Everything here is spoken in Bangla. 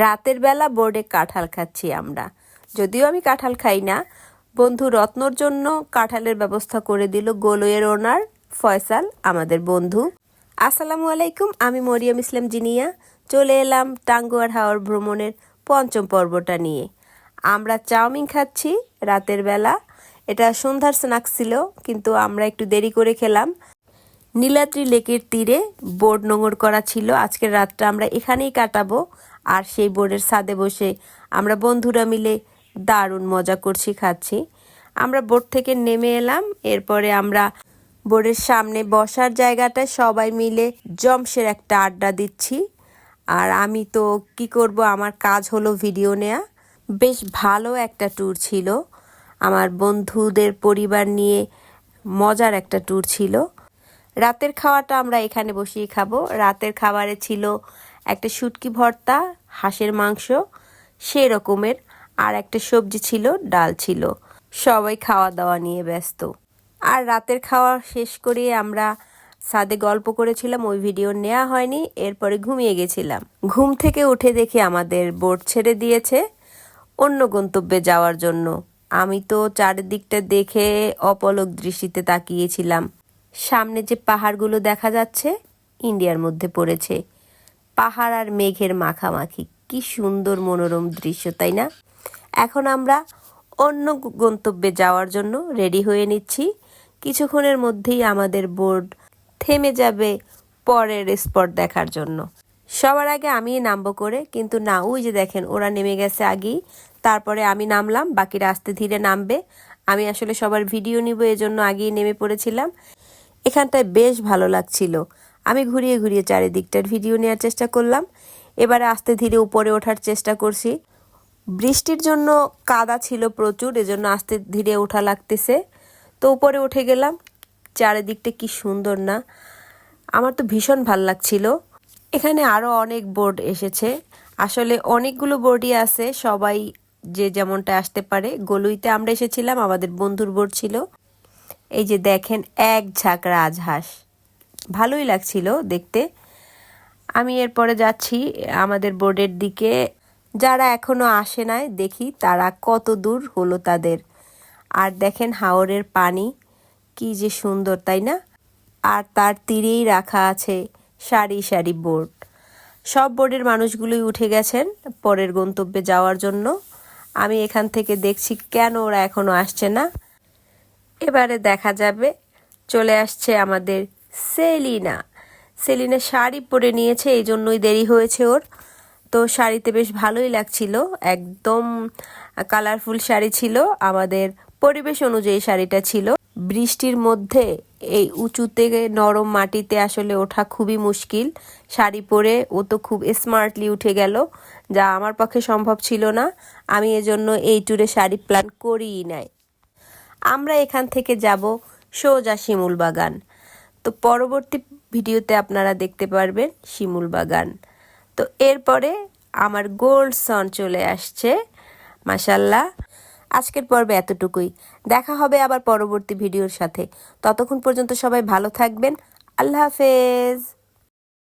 রাতের বেলা বোর্ডে কাঁঠাল খাচ্ছি আমরা। যদিও আমি কাঁঠাল খাই না। বন্ধু রত্নর জন্য কাঁঠালের ব্যবস্থা করে দিল গোলইয়ের ওনার ফয়সাল, আমাদের বন্ধু। আসসালামু আলাইকুম, আমি মরিয়ম ইসলাম জিনিয়া। চলে এলাম টাঙ্গুয়ার হাওয়ার ভ্রমণের পঞ্চম পর্বটা নিয়ে। আমরা চাউমিন খাচ্ছি রাতের বেলা। এটা সন্ধ্যার স্ন্যাক্স ছিল, কিন্তু আমরা একটু দেরি করে খেলাম। নীলাদ্রি লেকের তীরে বোর্ড নোঙর করা ছিল। আজকের রাতটা আমরা এখানেই কাটাবো। আর সেই বোর্ডের ছাদে বসে আমরা বন্ধুরা মিলে দারুণ মজা করছি, খাচ্ছি। আমরা বোর্ড থেকে নেমে এলাম, এরপরে আমরা বোর্ডের সামনে বসার জায়গাটায় সবাই মিলে জমসের একটা আড্ডা দিচ্ছি। আর আমি তো কি করব, আমার কাজ হলো ভিডিও নেয়া। বেশ ভালো একটা ট্যুর ছিল। আমার বন্ধুদের পরিবার নিয়ে মজার একটা ট্যুর ছিল। রাতের খাওয়াটা আমরা এখানে বসিয়ে খাব। রাতের খাবারে ছিল একটা শুটকি ভর্তা, হাঁসের মাংস, সেই রকমের আর একটা সবজি ছিল, ডাল ছিল। সবাই খাওয়া দাওয়া নিয়ে ব্যস্ত। আর রাতের খাওয়া শেষ করে আমরা সাদে গল্প করেছিলাম, ওই ভিডিও নেওয়া হয়নি, এরপরে ঘুমিয়ে গেছিলাম। ঘুম থেকে উঠে দেখি আমাদের বোট ছেড়ে দিয়েছে অন্য গন্তব্যে যাওয়ার জন্য। আমি তো চারিদিকটা দেখে অপলক দৃষ্টিতে তাকিয়েছিলাম। সামনে যে পাহাড়গুলো দেখা যাচ্ছে, ইন্ডিয়ার মধ্যে পড়েছে। পাহাড় আর মেঘের মাখামাখি। কি সুন্দর মনোরম দৃশ্য, তাই না? এখন আমরা অন্য গন্তব্যে যাওয়ার জন্য রেডি হয়ে নিচ্ছি। কিছুক্ষণের মধ্যেই আমাদের বোর্ড থেমে যাবে পরের স্পট দেখার জন্য। সবার আগে আমি নামবো করে, কিন্তু না, ওই যে দেখেন, ওরা নেমে গেছে আগেই। তারপরে আমি নামলাম, বাকিরা আস্তে ধীরে নামবে। আমি আসলে সবার ভিডিও নিব, এজন্য আগেই নেমে পড়েছিলাম। এখানটায় বেশ ভালো লাগছিল। আমি ঘুরিয়ে ঘুরিয়ে চারিদিকটার ভিডিও নেওয়ার চেষ্টা করলাম। এবারে আস্তে ধীরে উপরে ওঠার চেষ্টা করছি। বৃষ্টির জন্য কাদা ছিল প্রচুর, এজন্য আস্তে ধীরে ওঠা লাগতেছে। তো উপরে উঠে গেলাম। চারিদিকটা কি সুন্দর না। আমার তো ভীষণ ভালো লাগছিল। এখানে আরও অনেক বোর্ড এসেছে। আসলে অনেকগুলো বোর্ডই আছে। সবাই যে যেমনটা আসতে পারে। গলুইতে আমরা এসেছিলাম, আমাদের বন্ধুর বোর্ড ছিল। এই যে দেখেন, এক ঝাঁক রাজহাঁস। ভালোই লাগছিল দেখতে। আমি এরপরে যাচ্ছি আমাদের বোর্ডের দিকে। যারা এখনও আসে নাই, দেখি তারা কত দূর হলো তাদের। আর দেখেন হাওরের পানি, কি যে সুন্দর, তাই না? আর তার তীরেই রাখা আছে সারি সারি বোর্ড। সব বোর্ডের মানুষগুলোই উঠে গেছেন পরের গন্তব্যে যাওয়ার জন্য। আমি এখান থেকে দেখছি কেন ওরা এখনও আসছে না। এবারে দেখা যাবে, চলে আসছে আমাদের সেলিনা। সেলিনা শাড়ি পরে নিয়েছে এই জন্যই দেরি হয়েছে ওর। তো শাড়িতে বেশ ভালোই লাগছিল, একদম কালারফুল শাড়ি ছিল। আমাদের পরিবেশ অনুযায়ী শাড়িটা ছিল। বৃষ্টির মধ্যে এই উঁচুতে নরম মাটিতে আসলে ওঠা খুবই মুশকিল। শাড়ি পরে ও তো খুব স্মার্টলি উঠে গেল, যা আমার পক্ষে সম্ভব ছিল না। আমি এজন্য এই ট্যুরে শাড়ি প্ল্যান করিই নাই। আমরা এখান থেকে যাব সোজা শিমুল বাগান তো পরবর্তী ভিডিওতে আপনারা দেখতে পারবেন শিমুল বাগান। তো এরপরে আমার গোল্ড সন চলে আসছে মাসাল্লাহ আজকের পর্বে এতটুকুই। দেখা হবে আবার পরবর্তী ভিডিওর সাথে। ততক্ষণ পর্যন্ত সবাই ভালো থাকবেন। আল্লাহ হাফেজ।